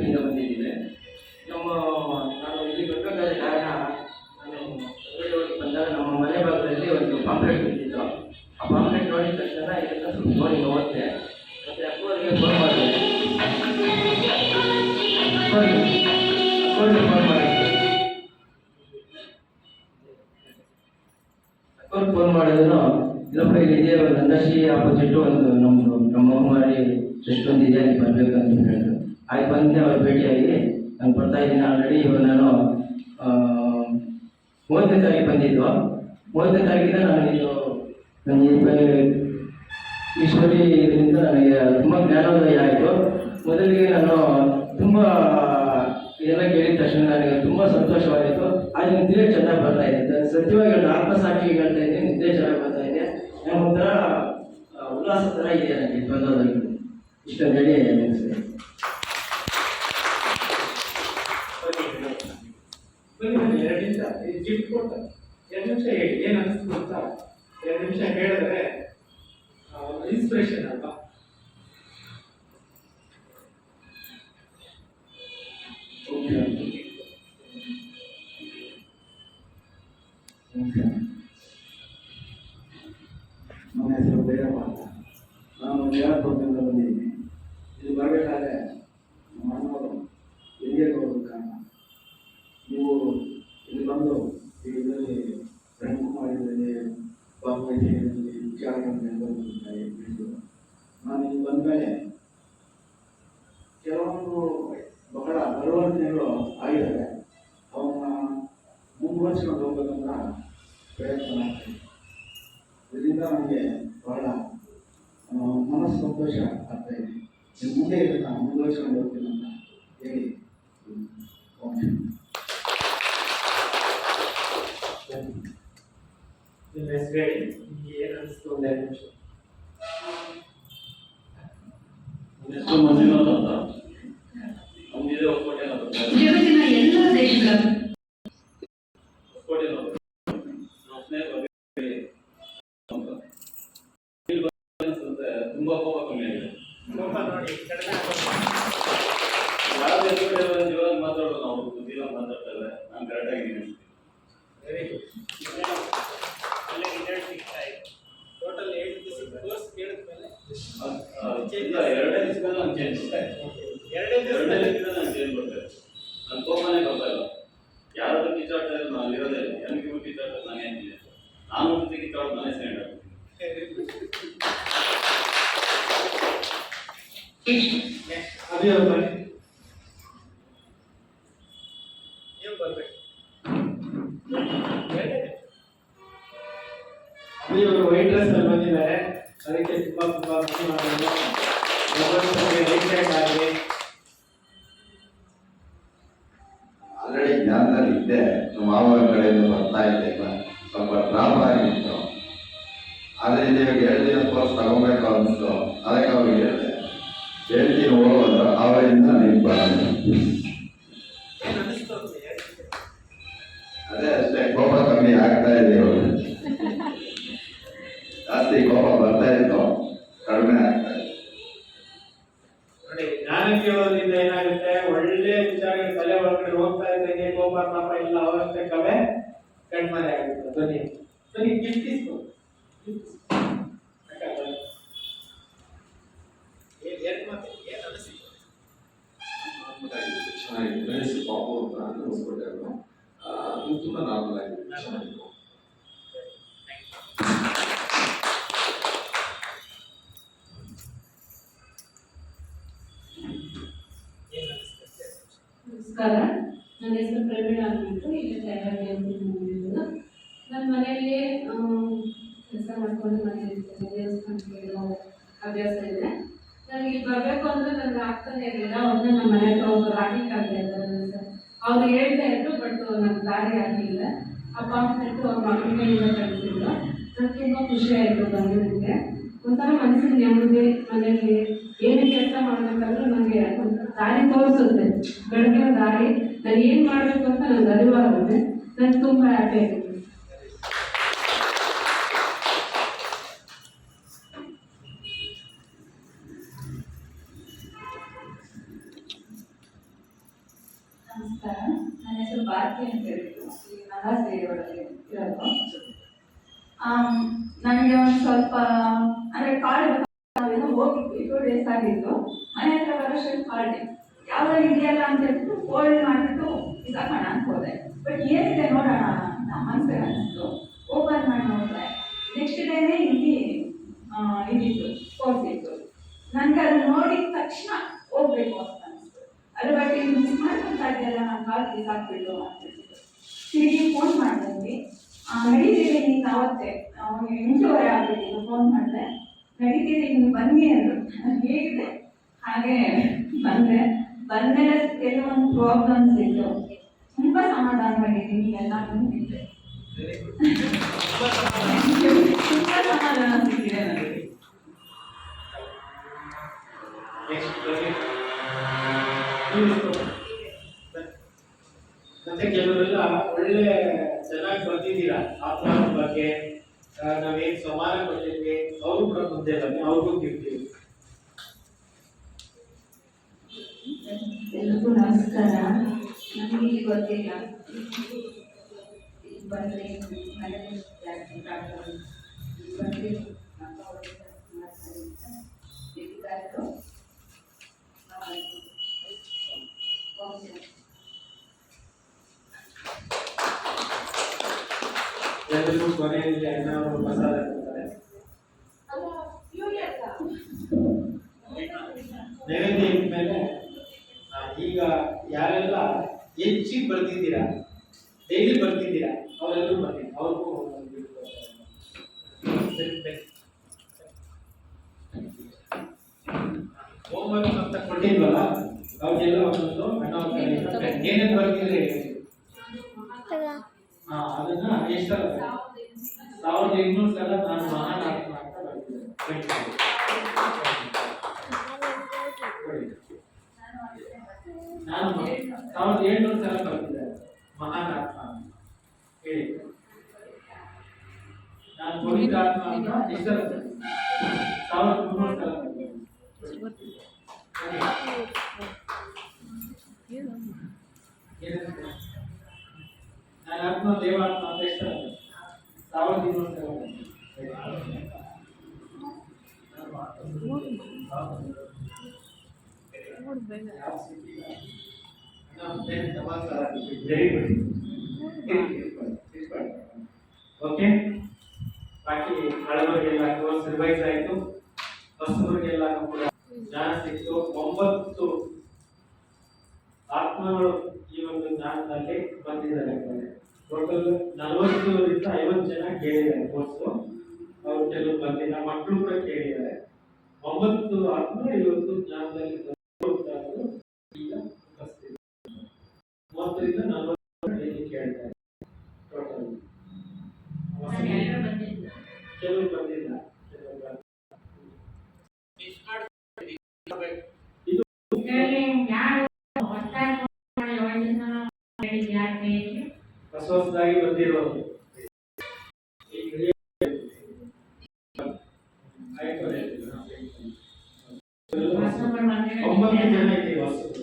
ಭೇಟಿಯಿಂದ ಬಂದಿದ್ದೀನಿ ನಮ್ಮ, ನಾನು ಇಲ್ಲಿ ಬರ್ಬೇಕಾದ ಕಾರಣ ನಾನು ಬಂದಾಗ ನಮ್ಮ ಮನೆ ಭಾಗದಲ್ಲಿ ಒಂದು ಪಾಂಪ್ಲೆಟ್ ಬಿದ್ದಿತ್ತು ಆ ಪಾಂಪ್ಲೆಟ್ ನೋಡಿದ ತಕ್ಷಣ ಇದನ್ನು ಸ್ವಲ್ಪ ನೋಡಿ ನೋಡಿದೆ ಮತ್ತು ಅಕ್ಕವರಿಗೆ ಫೋನ್ ಮಾಡಿದೆ. ಅಕ್ಕವ್ರಿಗೆ ಫೋನ್ ಮಾಡಿದ್ದೆ ಅಕ್ಕವ್ರಿಗೆ ಫೋನ್ ಮಾಡಿದ್ರು ಇಲ್ಲಪ್ಪ ಇಲ್ಲಿ ಒಂದು ನಂದಶ್ರೀ ಆಪೋಸಿಟ್ ಒಂದು ನಮ್ಮದು ಬ್ರಹ್ಮಕುಮಾರಿ ಮಾಡಿ ಒಂದು ಇದೆ, ಅಲ್ಲಿ ಬರ್ಬೇಕು ಅಂತ ಹೇಳಿದ್ರು ಆಯ್ತು ಬಂದೆ ಅವ್ರು ಭೇಟಿಯಾಗಿ ನಾನು ಬರ್ತಾ ಇದ್ದೀನಿ ಆಲ್ರೆಡಿ ಇವಾಗ ನಾನು ಮೂವತ್ತನೇ ತಾರೀಕು ಬಂದಿದ್ದು. ಮೂವತ್ತನೇ ತಾರೀಕಿಂದ ನಾನು ಇದು ನನಗೆ ಈಶ್ವರಿ ಇದರಿಂದ ನನಗೆ ತುಂಬ ಜ್ಞಾನೋದಯ ಆಯಿತು. ಮೊದಲಿಗೆ ನಾನು ತುಂಬ ಇದೆಲ್ಲ ಕೇಳಿದ ತಕ್ಷಣ ನನಗೆ ತುಂಬ ಸಂತೋಷವಾಯಿತು ಆದರೆ ನಿದ್ರೆ ಚೆನ್ನಾಗಿ ಬರ್ತಾ ಇದೆ ಸತ್ಯವಾಗಿ ಆತ್ಮ ಆತ್ಮಸಾಕ್ಷಿ ಹೇಳ್ತಾ ಇದ್ದೀನಿ. ನಿದ್ರೆ ಚೆನ್ನಾಗಿ ಬರ್ತಾ ಇದೆ. ನಾನು ಒಂಥರ ಉಲ್ಲಾಸ ಥರ ಇದೆ ನನಗೆ ಬಂದೋದಾಗಿ ಇಷ್ಟೊಂದು ಹೇಳಿ ಮುಗಿಸಿದೆ ಬನ್ನಿ ಬನ್ನಿ ಎರಡು ನಿಮಿಷ ಇದು ಗಿಫ್ಟ್ ಕೊಡ್ತಾರೆ ಎರಡು ನಿಮಿಷ ಹೇಳಿ ಏನು ಅನಿಸ್ತು ಅಂತ ಎರಡು ನಿಮಿಷ ಹೇಳಿದ್ರೆ ಆ, ಒಂದು ಇನ್ಸ್ಪಿರೇಷನ್ ಅಲ್ವಾ ನನ್ನ ಹೆಸರು ಭೈರಪ್ಪ ಅಂತ ನಾನು ನ್ಯೂಯಾರ್ಕ್ನಿಂದ ಬಂದಿದ್ದೀನಿ ಇದು ಬರಬೇಕಾದ್ರೆ ನಮ್ಮ ಅಣ್ಣವರು ಎಲ್ಲಿಗೆ ಹೋಗೋದು ಕಾರಣ ನೀವು ಇಲ್ಲಿ ಬಂದು ಇದರಲ್ಲಿ ಬ್ರಹ್ಮಕುಮಾರಿಯಲ್ಲಿ ಭಾಗವಹಿಸಿದಲ್ಲಿ ವಿಚಾರಗಳನ್ನು ಬಂದಿದ್ದಾರೆ ತಿಳಿಸಿದರು ನಾನು ಇಲ್ಲಿ ಬಂದ ಮೇಲೆ ಕೆಲವೊಂದು ಬಹಳ ಪರಿವರ್ತನೆಗಳು ಆಗಿದ್ದಾವೆ ಅವನ್ನ ಮುಂದುವರಿಸ್ಕೊಂಡು ಹೋಗ್ಬೇಕಂತ ಪ್ರಯತ್ನ ಮಾಡ್ತೀನಿ ಇದರಿಂದ ನಮಗೆ ಬಹಳ ಮನಸ್ಸು ಸಂತೋಷ ಆಗ್ತಾ ಇದೆ ಇನ್ನು ಮುಂದೆ ಇದನ್ನ ಮುಂದುವರಿಸ್ಕೊಂಡು ಹೋಗ್ತೀನಿ ಅಂತ ಹೇಳಿ. ನಿಮ್ಮ ಹೆಸರು ಹೇಳಿ ನಿಮಗೆ ಏನು ಅನಿಸ್ತು ಒಂದು ಎರಡು ನಿಮಿಷ ನನ್ನ ಹೆಸರು ಮಂಜುನಾಥ್ ಅಂತ ನಮ್ದಿದೆ ಹೊಸಕೋಟೆ ಅನ್ನೋದು. ಜಗತ್ತಿನ ಎಲ್ಲ ದೇಶಗಳ ಹೊಸಕೋಟೆ ಅನ್ನೋದು. ನಮ್ಮ ಸ್ನೇಹಿತರು ಹೇಳಿ ಅಂತ. ಇಲ್ಲಿ ಬಂದ ಅನ್ಸುತ್ತೆ, ತುಂಬಾ ಕೋಪ ಕಮ್ಮಿ ಆಗಿದೆ ಕೋಪ ನೋಡಿ ಕಡಿಮೆ ಯಾರು ಎದುರುಗಡೆ ಜೀವನ ಮಾತಾಡೋದು ನಾವು ಬುದ್ಧಿಲ್ಲ ಮಾತಾಡ್ತಾ ಇದ್ದಾರೆ ನಾನು ಕರೆಕ್ಟ್ ಆಗಿದ್ದೀನಿ ವೆರಿ ಗುಡ್ ಒಳ್ಳೆ ರಿಸಲ್ಟ್ ಸಿಗ್ತಾ ಇದೆ ಟೋಟಲ್ ಏಟ್ ಕೋರ್ಸ್ ಕೇಳಿದ್ಮೇಲೆ ಇಲ್ಲ ಎರಡೇ ದಿವಸದಲ್ಲಿ ನಾನು ಚೇಂಜ್ ಬರ್ತಾ ಇದೆ ಎರಡೇ ಎರಡನೇ ದಿವಸದಲ್ಲಿ ದಿವಸದಲ್ಲಿ ನಾನು ಚೇಂಜ್ ಬರ್ತಾ ಇದೆ ನನ್ನ ಕೋಪನೇ ಬರ್ತಾ ಇಲ್ಲ ಯಾರಾದ್ರೂ ಕಿತ್ತಾಡ್ತಾ ಇದ್ರೆ ನಾನು ಇರೋದೇ ಇಲ್ಲ ನನಗೆ ಕಿತ್ತಾಡ್ತಾರೆ ನಾನು ಏನಿಲ್ಲ ನಾನು ಜೊತೆ ಕಿತ್ತಾಡೋದು ನಾನೇ ಸೈಡ್ ಆಗ್ತೀನಿ ಅಲ್ಲಿ ಬಂದಿದ್ದಾರೆ ಆಲ್ರೆಡಿ ಜ್ಞಾನದಲ್ಲಿ ಇದ್ದೆ ನಮ್ಮ ಮಾವ ಕಡೆಯಿಂದ ಬರ್ತಾ ಇದ್ದೆ ಸ್ವಲ್ಪ ಡ್ರಾಪ್ ಆಗಿತ್ತು. ಇವಾಗ ಎರಡು ದಿನ ಕೋರ್ಸ್ ತಗೋಬೇಕು ಅನಿಸ್ತು ಅದಕ್ಕೆ ಅವ್ರಿಗೆ ಹೇಳ್ತೀನಿ ಹೋಗೋದು ಅವರಿಂದ ನೀವು ಬರೋದು ಏನು ಅನಿಸ್ತು ಅಂತ ಹೇಳಿ. ಅದೇ ಅಷ್ಟೇ ಕೋಪ ಕಮ್ಮಿ ಆಗ್ತಾ ಇದೆ ಇವಾಗ ಜಾಸ್ತಿ ಕೋಪ ಬರ್ತಾ ಇತ್ತು ಕಡಿಮೆ ಆಗ್ತಾ ಇದೆ ನೋಡಿ, ಜ್ಞಾನ ಏನಾಗುತ್ತೆ? ಒಳ್ಳೆ ವಿಚಾರಗಳು ತಲೆ ಒಳಗಡೆ ಹೋಗ್ತಾ ಇದ್ದಂಗೆ ಕೋಪ, ಪಾಪ ಇಲ್ಲ ಅವಶ್ಯಕವೇ ಕಣ್ಮರೆ ಆಗುತ್ತೆ. ಧ್ವನಿ. ಧ್ವನಿ ಗಿಫ್ಟ್ ಚೆನ್ನಾಗಿದೆ ಗಣೇಶ್ ಪಾಪು ಅಂತ ಅಂದ್ರೆ ಹೊಸಕೋಟೆ ಅವರು ಇದು ತುಂಬ ನಾರ್ಮಲ್ ಆಗಿದೆ ಚೆನ್ನಾಗಿತ್ತು ಏನು ಅನಿಸ್ತದೆ ನಮಸ್ಕಾರ ನನ್ನ ಹೆಸರು ಪ್ರವೀಣ ಅಂದ್ಬಿಟ್ಟು ಇಲ್ಲಿ ತಯಾರಿ ಅಂತ ಬಂದಿರೋದು ನನ್ನ ಮನೆಯಲ್ಲಿ ಕೆಲಸ ಮಾಡ್ಕೊಂಡು ಮನೆಯಲ್ಲಿ ದೇವಸ್ಥಾನಕ್ಕೆ ಹೋಗೋ ಅಭ್ಯಾಸ ಇದೆ ನನಗೆ ಇಲ್ಲಿ ಬರಬೇಕು ಅಂದ್ರೆ ನನಗೆ ಆಗ್ತಾನೆ ಇರಲಿಲ್ಲ ಅವ್ರನ್ನ ನಮ್ಮ ಮನೆ ಹತ್ರ ಒಬ್ಬರು ಆಗ್ಲಿಕ್ಕಾಗಲ್ಲ ಇದ್ದಾರೆ ಸರ್. ಅವ್ರು ಹೇಳ್ತಾ ಇದ್ರು ಬಟ್ ನಂಗೆ ದಾರಿ ಆಗಲಿಲ್ಲ. ಪಾಂಪ್ಲೆಟ್ ಅವ್ರ ಮಕ್ಕಳಿಂದ ಕಳಿಸಿದ್ರು. ನನಗೆ ತುಂಬ ಖುಷಿ ಆಯಿತು ಬಂದಿದ್ದಕ್ಕೆ. ಒಂಥರ ಮನಸ್ಸಿಗೆ ನೆಮ್ಮದಿ, ಮನೆಯಲ್ಲಿ ಏನು ಕೆಲಸ ಮಾಡ್ಬೇಕಂದ್ರೆ ನನಗೆ ದಾರಿ ತೋರಿಸುತ್ತೆ. ಬೆಳಗಿನ ದಾರಿ, ನಾನು ಏನು ಮಾಡಬೇಕು ಅಂತ ನನಗೆ ಅರಿವಾಗುತ್ತೆ. ನನಗೆ ತುಂಬ ಹ್ಯಾಪಿ ಆಗಿದೆ ಒಳಗೆ ನನಗೆ ಒಂದು ಸ್ವಲ್ಪ, ಅಂದರೆ ಕಾಡು ನಾವೇನೋ ಹೋಗಿದ್ವಿ ಟೂ ಡೇಸ್ ಆಗಿತ್ತು. ಮನೆ ಹತ್ರ ಬರೋಷ್ಟು ಕಾಲ್ಡೆ ಯಾವಾಗ ಇದೆಯಲ್ಲ ಅಂತ ಹೇಳ್ಬಿಟ್ಟು ಫೋಲ್ಡ್ ಮಾಡಿಬಿಟ್ಟು ಇದಾಕೋಣ ಅಂತ ಹೋದೆ. ಬಟ್ ಏನಿದೆ ನೋಡೋಣ ಅಂತ ಮನ್ಸಿಗೆ ಅನಿಸ್ತು. ಓಪನ್ ಮಾಡಿ ನೋಡಿದೆ ನೆಕ್ಸ್ಟ್ ಡೇನೇ ಇಲ್ಲಿ ಇದಿತ್ತು ಕೋರ್ಸ್ ಇತ್ತು. ನನಗೆ ಅದು ನೋಡಿದ ತಕ್ಷಣ ಹೋಗ್ಬೇಕು ಮಾಡ್ಕೊಂತ ಇದೆಯಲ್ಲ ನಾನು ಕಾಲ್ ಬಿಸಾಕ್ಬಿಟ್ಟು ಅಂತ ತಿರುಗಿ ಫೋನ್ ಮಾಡಿದ್ವಿ ನಡೀತೀರಿ ನೀನು ಆವತ್ತೇ ನಾವು ಎಂಟೂವರೆ ಆಗ್ಬಿಟ್ಟಿದ್ದು ಫೋನ್ ಮಾಡಿದೆ. ನಡೀತೀರಿ ನೀನು ಬನ್ನಿ ಅಂದರು. ಹೇಗಿದೆ? ಹಾಗೆ ಬಂದೆ. ಬಂದರೆ ಕೆಲವೊಂದು ಪ್ರಾಬ್ಲಮ್ಸ್ ಇತ್ತು. ತುಂಬ ಎಲ್ಲ ತುಂಬ ಸಮಾಧಾನ ಸಿಕ್ಕಿದೆ ನನಗೆ. ನೆಕ್ಸ್ಟ್ ಮತ್ತೆ ಒಳ್ಳೆ ಚೆನ್ನಾಗಿ ಬರ್ತಿದ್ದೀರಾ? ಆತ್ಮನ ಬಗ್ಗೆ ನಾವೇನು ಸಮಾನ ಕೊಟ್ಟಿದ್ವಿ ಅವರು ಕೂಡ ಮುಂದೆ ಬನ್ನಿ, ಅವ್ರಿಗೂ ಗಿಫ್ಟ್ ಎಲ್ರಿಗೂ ನಮಸ್ಕಾರ. ಇಲ್ಲಿ ಗೊತ್ತಿಲ್ಲ ಬಂದರೆ ಜಾಸ್ತಿ ಪ್ರಾಬ್ಲಮ್ ಬಂದರೆ ಹೆಚ್ಚಿಗೆ ಬರ್ತಿದ್ದೀರಾ? ಡೈಲಿ ಬರ್ತಿದ್ದೀರಾ? ಅವರೆಲ್ಲರೂ ಬರ್ತೀನಿ ಅವ್ರಿಗೂ. ಹೋಮ್ವರ್ಕ್ ಅಂತ ಕೊಟ್ಟಿದ್ವಲ್ಲ ಅವ್ರಿಗೆಲ್ಲ ಒಂದೊಂದು ಹಣ ಏನೇನು ಬರ್ತಿದ್ರೆ ಹಾ ಅದನ್ನ ಎಷ್ಟಲ್ಲ? ಸಾವಿರದ ಎಂಟುನೂರು ಸಲ ನಾನು ಮಹಾನ್ ಅಂತ ಬರ್ತಿದ್ದೆ ನಾನು ಸಾವಿರದ ಏಳ್ನೂರು ಸಲ ಬರ್ತಿದ್ದೆ ಮಹಾನ್ ಆತ್ಮ ಅಂತ. ಹೇಳಿ ನಾನು ಪವಿತ್ರ ಆತ್ಮ ಅಂತ ಎಷ್ಟರ ಸಾವಿರದ ಮುನ್ನೂರು ಸಲ ಬರ್ತಿದ್ದೆ. ಏನಂತ? ನಾನು ಆತ್ಮ ದೇವಾತ್ಮ ಅಂತ ಎಷ್ಟರ ಸಾವಿರದ ಇನ್ನೂರು ಸಲ ಬರ್ತಿದ್ದೆ. ಓಕೆ ಬಾಕಿ ಹಳಬರಿಗೆಲ್ಲ ಕೋರ್ಸ್ ರಿವೈಸ್ ಆಯಿತು. ಹೊಸಬರಿಗೆಲ್ಲ ಕೂಡ ಜ್ಞಾನ ಸಿಕ್ತು. ಒಂಬತ್ತು ಆತ್ಮಗಳು ಈ ಒಂದು ಜ್ಞಾನದಲ್ಲಿ ಬಂದಿದ್ದಾರೆ ಟೋಟಲ್ ನಲವತ್ತರಿಂದ ಐವತ್ತು ಜನ ಕೇಳಿದ್ದಾರೆ ಕೋರ್ಸು ಅವ್ರು ಕೆಲವು ಬಂದಿಲ್ಲ ಮಕ್ಕಳು ಕೂಡ ಕೇಳಿದ್ದಾರೆ. ಒಂಬತ್ತು ಆತ್ಮ ಇವತ್ತು ಜ್ಞಾನದಲ್ಲಿ ಹೋಗ್ತಾ ಇರೋದು ಈಗ ಉಪಸ್ಥಿತಿ ಮೂವತ್ತರಿಂದ ನಲವತ್ತು ಡೈಲಿ ಕೇಳ್ತಾರೆ ಟೋಟಲ್ ಕೆಲವು ಬಂದಿಲ್ಲ ಕೆಲವು ಬಂದಿಲ್ಲ. ಇದು ಹೊಸ ಹೊಸದಾಗಿ ಬಂದಿರೋದು ಈ ಹಿರಿಯ- ಆಯ್ತು, ಆಯ್ತು. ಒಂಬತ್ತು ಜನ ಇದ್ದೀವಿ ಹೊಸದು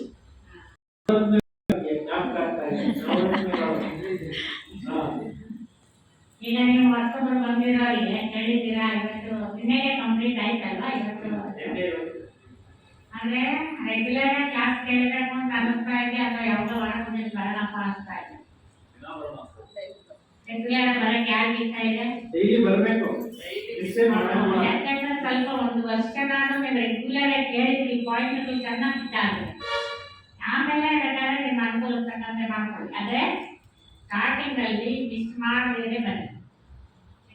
ಒಂಬತ್ತನೇ ಜ್ಞಾಪಕ ಆಗ್ತಾ ಇದೆ. ಒಂಬತ್ತನೇ ನಾವು- ಹಾ. ಈಗ ನೀವು ಹೊಸಬರು ಬಂದಿರೋರಿಗೆ ಹೇಳಿದ್ದೀರಾ? ಇವತ್ತು ನಿನ್ನೆಗೆ ಕಂಪ್ಲೀಟ್ ಆಯ್ತಲ್ವಾ ಇವತ್ತು. ಅಂದ್ರೆ ರೆಗ್ಯುಲರ್ ಕ್ಲಾಸ್ ಕೇಳಬೇಕು ಅಂತ ಅನಿಸ್ತಾ ಇದೆ ಅಥವಾ ಯಾವ್ದೋ ಹೊರಗೆ ಬರೋಣಪ್ಪ ಅನಿಸ್ತಾ ಇದೆ? ರೆಗ್ಯುಲರ್ ಬರಕ್ಕೆ ಯಾರು ಇಷ್ಟ ಇದೆ? ಡೈಲಿ ಬರಬೇಕು. ಯಾಕಂದ್ರೆ ಸ್ವಲ್ಪ ಒಂದು ವರ್ಷ ನಾನು ನೀವು ರೆಗ್ಯುಲರ್ ಕೇಳಿದ್ರಿ ಪಾಯಿಂಟ್ಗಳು ಚೆನ್ನಾಗಿ ಇಟ್ಟಾಗ ಆಮೇಲೆ ಬೇಕಾದ್ರೆ ನಿಮ್ಮ ಅನುಕೂಲ ತಕ್ಕಂತೆ ಮಾಡ್ಕೊಳ್ಳಿ. ಅಂದ್ರೆ ಸ್ಟಾರ್ಟಿಂಗ್ ಅಲ್ಲಿ ಮಿಸ್ ಮಾಡದೇ ಬನ್ನಿ.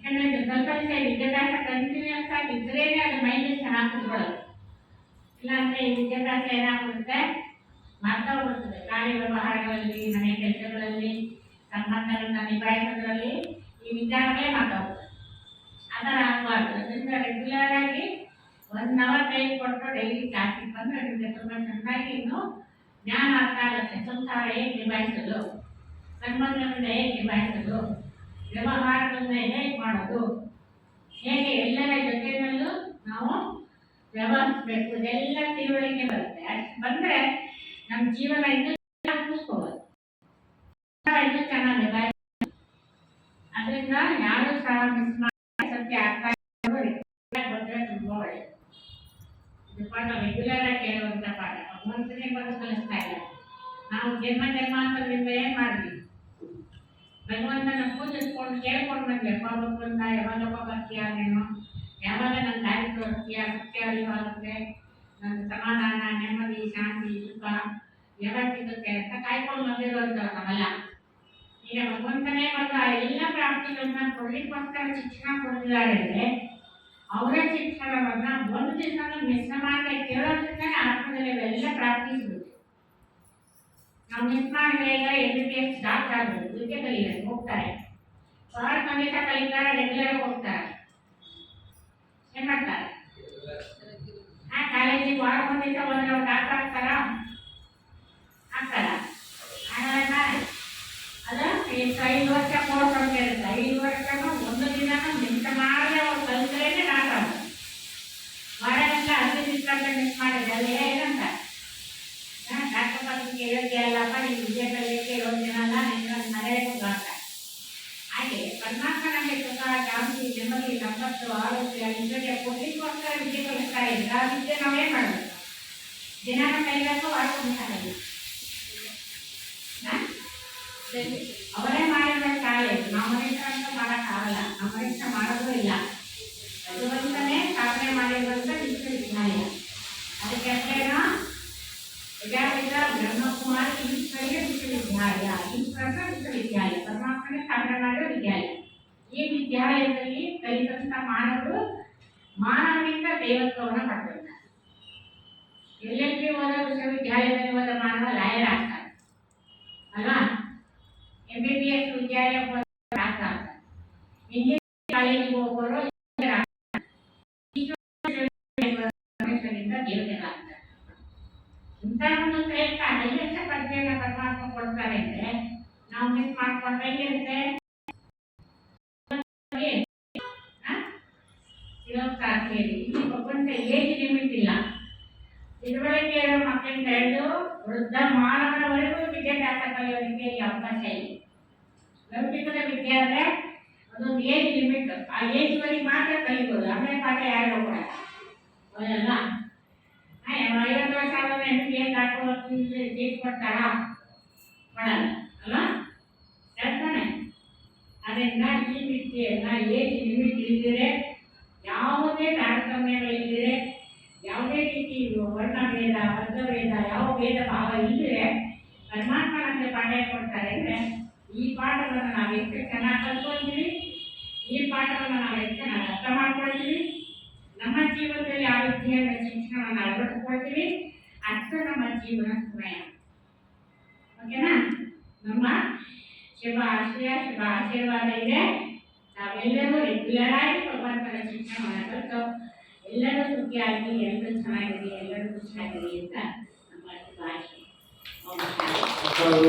ಸ್ವಲ್ಪ ದಿವಸ ವಿದ್ಯಾಭ್ಯಾಸ ಕಂಟಿನ್ಯೂಸ್ ಆಗಿ ಇದ್ರೇನೆ ಅದು ಮೈಂಡ್ ಚೆನ್ನಾಗಿ ಕುತ್ಕೊಳ್ಳೋದು ಇಲ್ಲಾಂದ್ರೆ ವಿದ್ಯಾಭ್ಯಾಸ ಏನಾಗ್ಬಿಡುತ್ತೆ ಮರ್ತೋಗ್ಬಿಡ್ತದೆ ಕಾರ್ಯ ವ್ಯವಹಾರಗಳಲ್ಲಿ, ಮನೆ ಕೆಲಸಗಳಲ್ಲಿ, ಸಂಬಂಧಗಳನ್ನ ನಿಭಾಯಿಸೋದ್ರಲ್ಲಿ ಈ ವಿಚಾರಗಳೇ ಮಾತಾಡ್ತಾರೆ ಆ ಥರ ಆಗಬಾರ್ದು. ಅದರಿಂದ ರೆಗ್ಯುಲರ್ ಆಗಿ ಒನ್ ಅವರ್ ಟೈಮ್ ಕೊಟ್ಟು ಡೈಲಿ ಕ್ಲಾಸಿಗೆ ಬಂದು ನಿಮಗೆ ತುಂಬ ಚೆನ್ನಾಗಿ ಇನ್ನು ಜ್ಞಾನ ಅರ್ಥ ಆಗುತ್ತೆ ಸಂಸಾರ ಹೇಗೆ ನಿಭಾಯಿಸೋದು? ಸಂಬಂಧಗಳನ್ನ ಹೇಗೆ ನಿಭಾಯಿಸೋದು? ವ್ಯವಹಾರಗಳನ್ನ ಹೇಗೆ ಮಾಡೋದು? ಹೇಗೆ ಎಲ್ಲರ ಜೊತೆಯಲ್ಲೂ ನಾವು ವ್ಯವಹರಿಸಬೇಕು? ಎಲ್ಲ ತಿಳುವಳಿಕೆ ಬರುತ್ತೆ. ಬಂದ್ರೆ ನಮ್ಮ ಜೀವನ ಇನ್ನೂ ಕೂಸ್ಕೋಬೋದು ಇನ್ನೂ ಚೆನ್ನಾಗಿ ಅದರಿಂದ ಯಾರು ಸಹ ಮಿಸ್ ಮಾಡಿ ಸತ್ಯ ಆಗ್ತಾ ಒಳ್ಳೆಯದು ಪಾಠ ರೆಗ್ಯುಲರ್ ಆಗಿ ಹೇಳುವಂತ ಪಾಠ. ಒಂದ್ಸರಿ ಬಂದು ಕಲಿಸ್ತಾ ಇಲ್ಲ ನಾವು ಜನ್ಮ ಜನ್ಮಾಂತರದಿಂದ ಏನ್ ಮಾಡಿದ್ವಿ ಭಗವಂತನ ಪೂಜಿಸ್ಕೊಂಡು ಕೇಳ್ಕೊಂಡು ಬಂದ್ವಿ ಅಪ್ಪ ಅಂತ ಯಾವಾಗಪ್ಪ ಬರ್ತೀಯ ನೀನು. ಯಾವಾಗ ನನ್ನ ದಾರಿ ಸತ್ಯ ಅರಿವಾಗುತ್ತೆ ನನ್ನ ಸಮಾಧಾನ, ನೆಮ್ಮದಿ, ಶಾಂತಿ, ಸುಖ ಯಾವಾಗ ಸಿಗುತ್ತೆ ಅಂತ ಕಾಯ್ಕೊಂಡು ಬಂದಿರೋದು ನಾವೆಲ್ಲ ಈಗ ಭಗವಂತನೇ ಎಲ್ಲ ಪ್ರಾಪ್ತಿಗಳನ್ನ ಕೊಡ್ಲಿಕ್ಕೋಸ್ಕರ ಶಿಕ್ಷಣ ಕೊಡ್ತಿದ್ದಾರೆ ಅಂದರೆ ಅವರ ಶಿಕ್ಷಣವನ್ನ ಒಂದು ದಿವಸ ಮಿಸ್ ಮಾಡದೆ ಕೇಳೋದ್ರಿಂದ ಆತ್ಮದಲ್ಲಿ ಇವೆಲ್ಲ ಪ್ರಾಪ್ತಿ ನಾವು ಮಿಸ್ ಮಾಡಿದ್ರೆ ಈಗ M B B S doctor ಆಗ್ಬೋದು ಇದಕ್ಕೆ ಕಲಿಬೇಕು, ಹೋಗ್ತಾರೆ. ಬಹಳ ಖಂಡಿತ ಕಲಿತಾರೆ ರೆಗ್ಯುಲರ್ ಹೋಗ್ತಾರೆ. ಏನ್ ಮಾಡ್ತಾರೆ? ಆ ಕಾಲೇಜಿಗೆ ವಾರ ಒಂದು ಹೋದ್ರೆ ಅವ್ರು ಡಾಕ್ಟರ್ ಆಗ್ತಾರ ಆಗಲ್ಲ ಅದ ಈಗ ಐದು ವರ್ಷ ಕೋರ್ಸ್ ಅಂತ ಇರುತ್ತೆ ಐದು ವರ್ಷನೂ ಒಂದು ದಿನ ಮಿಸ್ ಮಾಡದೆ ಅವ್ರು ಕಲಿತ್ರೇನೆ ಡಾಕ್ಟರ್ ವಾರಗಂಟ ಹದಿನೈದು ದಿವಸ ಅಂತ ಮಿಸ್ ಮಾಡಿದ್ರೆ ಅಲ್ಲಿ ಏನಂತ ಡಾಕ್ಟರ್ ಬಗ್ಗೆ ಯೋಗ್ಯ ಅಲ್ಲಪ್ಪ ನೀವು ವಿದ್ಯೆ ಕಲಿಯಕ್ಕೆ ಯೋಗ್ಯ ಅಲ್ಲ ನಿನ್ನ ನಡೆಯಕ್ಕೆ ಡಾಕ್ಟರ್ ಹಾಗೆ ಪರಮಾತ್ಮ ನಮಗೆ ಸುಖ ಶಾಂತಿ ನೆಮ್ಮದಿ ಸಂಪತ್ತು ಆರೋಗ್ಯ ಇಂದ್ರಿಯ ಕೊಡ್ಲಿಕ್ಕೋಸ್ಕರ ವಿದ್ಯೆ ಕಲಿಸ್ತಾ ಇದ್ರೆ ಆ ವಿದ್ಯೆ ನಾವೇನ್ ಮಾಡಬೇಕು ದಿನಾನ ಕಲಿಬೇಕು ವಾಡ್ಕೊಂಡು ಸಾಗಬೇಕು ಅವರೇ ಮಾಡಿದ ಕಾಲೇಜು ನಾವು ಮನುಷ್ಯ ಅಂತ ಮಾಡಕ್ಕಾಗಲ್ಲ ನಾವು ಮನುಷ್ಯ ಮಾಡೋದು ಇಲ್ಲ ಭಗವಂತನೇ ಸ್ಥಾಪನೆ ಮಾಡಿರುವಂತ ವಿಶ್ವವಿದ್ಯಾಲಯ ಅದಕ್ಕೆ ಹೆಸರೇನು ವಿದ್ಯಾಪೀಠ ಬ್ರಹ್ಮಕುಮಾರಿ ಈಶ್ವರ್ಯ ವಿಶ್ವವಿದ್ಯಾಲಯ ಈಶ್ವರ ವಿಶ್ವವಿದ್ಯಾಲಯ ಪರಮಾತ್ಮನೇ ಸ್ಥಾಪನೆ ಮಾಡಿರೋ ವಿದ್ಯಾಲಯ ಈ ವಿದ್ಯಾಲಯದಲ್ಲಿ ಕಲಿತಂತ ಮಾನವರು ಮಾನವನಿಂದ ದೇವತ್ವವನ್ನು ಪಡೆದಿರ್ತಾರೆ ಎಲ್ಲೆಲ್ಲಿ ಹೋದ ವಿಶ್ವವಿದ್ಯಾಲಯದಲ್ಲಿ ಹೋದ ಮಾನವ ಲಾಯರ್ ಆಗ್ತಾರೆ ಅಲ್ವಾ? ಎಂ ಬಿ ಬಿ ಎಸ್ ವಿದ್ಯಾಲಯ ಆಗ್ತಾರೆ ಇಂಜಿನಿಯರಿಂಗ್ ಕಾಲೇಜಿಗೆ ಹೋಗೋರು ದೇವತೆಗಳಾಗ್ತಾರೆ ಒಂದು ಪರಮಾತ್ಮ ಕೊಡ್ತಾರೆ ಅಂದ್ರೆ, ನಾವು ಮಿಸ್ ಮಾಡ್ಕೊಂಡ್ರೆ ಏಜ್ ಲಿಮಿಟ್ ಇಲ್ಲ. ತಿಳುವಳಿಕೆ ಇರೋ ಮಕ್ಕಳಿಂದ ಹಿಡಿದು ವೃದ್ಧ ಮಾನವರವರೆಗೂ ವಿದ್ಯಾಭ್ಯಾಸ ಕಲಿಯೋದಕ್ಕೆ ಈ ಅವಕಾಶ ಇದೆ ಲೌಕಿಕದ ವಿದ್ಯೆ ಅಂದರೆ ಅದೊಂದು ಏಜ್ ಲಿಮಿಟ್ ಆ ಏಜ್ವರೆಗೆ ಮಾತ್ರ ಕಲಿಬೋದು. ಆಮೇಲೆ ಪಾಠ ಯಾರು ಕೂಡ ಹೌದಲ್ಲ ಐವತ್ತು ವರ್ಷ ಆದ್ಮೇಲೆ ಎಂ ಬಿ ಎಸ್ ಹಾಕೋ ಸೀಟ್ ಕೊಡ್ತಾರಾ? ಮಾಡಲ್ಲ ಅಲ್ಲ ಹೇಳ್ತಾನೆ ಅದರಿಂದ ಈ ವಿದ್ಯೆಯನ್ನು ಏಜ್ ಲಿಮಿಟ್ ಇಲ್ದಿರೆ ಯಾವುದೇ ತಾರತಮ್ಯಗಳಿಲ್ಲದೆ ಯಾವುದೇ ರೀತಿ ವರ್ಣಭೇದ, ವರ್ಗಭೇದ, ಯಾವ ಭೇದ ಭಾವ ಇಲ್ಲದೆ ಪರಮಾತ್ಮ ಪಾಠ ಕೊಡ್ತಾರೆ ಅಂದರೆ ಈ ಪಾಠವನ್ನು ನಾವು ಎಷ್ಟು ಚೆನ್ನಾಗಿ ಕಲ್ತ್ಕೊಳ್ತೀವಿ ಈ ಪಾಠವನ್ನು ನಾವು ಎಷ್ಟು ಚೆನ್ನಾಗಿ ಅರ್ಥ ಮಾಡ್ಕೊಳ್ತೀವಿ? ನಮ್ಮ ಜೀವನದಲ್ಲಿ ಆ ವಿದ್ಯೆಯ ಶಿಕ್ಷಣವನ್ನು ಅಳವಡಿಸ್ಕೊಳ್ತೀವಿ. ಅಷ್ಟು ನಮ್ಮ ಜೀವನ ಸಮಯ. ಓಕೆನಾ ನಮ್ಮ ಶುಭ ಆಶಯ ಶುಭ ಆಶೀರ್ವಾದ ಇದೆ. ನಾವೆಲ್ಲರೂ ರೆಗ್ಯುಲರ್ ಆಗಿ ಭಗವಂತನ ಚಿಂತನೆ ಮಾಡಬೇಕು ಎಲ್ಲರೂ ಸುಖಿಯಾಗಿ ಎಲ್ಲರೂ ಚೆನ್ನಾಗಿರಿ ಎಲ್ಲರೂ ಖುಷಿಯಾಗಿರಿ ಅಂತ ನಮ್ಮ ಶಾಂತಿ.